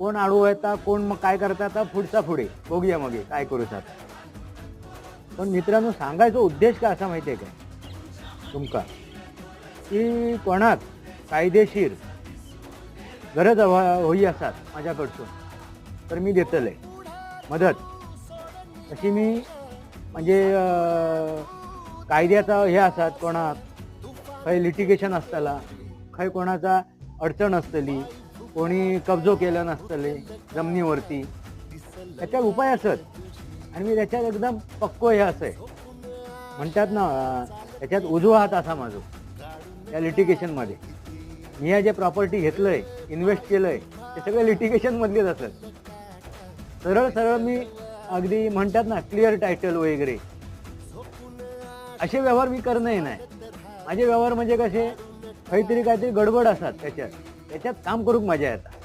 कोण आळू येता कोण मग काय करता आता पुढचा पुढे. बघूया मग काय करूच पण मित्रांनो सांगायचा उद्देश काय असा माहिती आहे का? तुमका की कोणाक कायदेशीर गरज होई असतात माझ्याकडसून तर मी देतले मदत. तशी मी म्हणजे कायद्याचा हे असतात कोणाक खंय लिटिगेशन असताला खंय कोणाचा अडचण असतली कोणी कब्जो केलं नसतले जमिनीवरती. त्याच्यावर उपाय असत. आणि मी त्याच्यात एकदम पक्को हे असं म्हणतात ना त्याच्यात उजवा हात असा माझो या लिटिगेशनमध्ये. मी हे जे प्रॉपर्टी घेतलंय इन्व्हेस्ट केलंय ते सगळं लिटिगेशनमधलेच असत. सरळ सरळ मी अगदी म्हणतात ना क्लिअर टायटल वगैरे. असे व्यवहार मी करणं नाही. माझे व्यवहार म्हणजे कसे काहीतरी काहीतरी गडबड असतात त्याच्यात. त्याच्यात काम करूक मजा येतात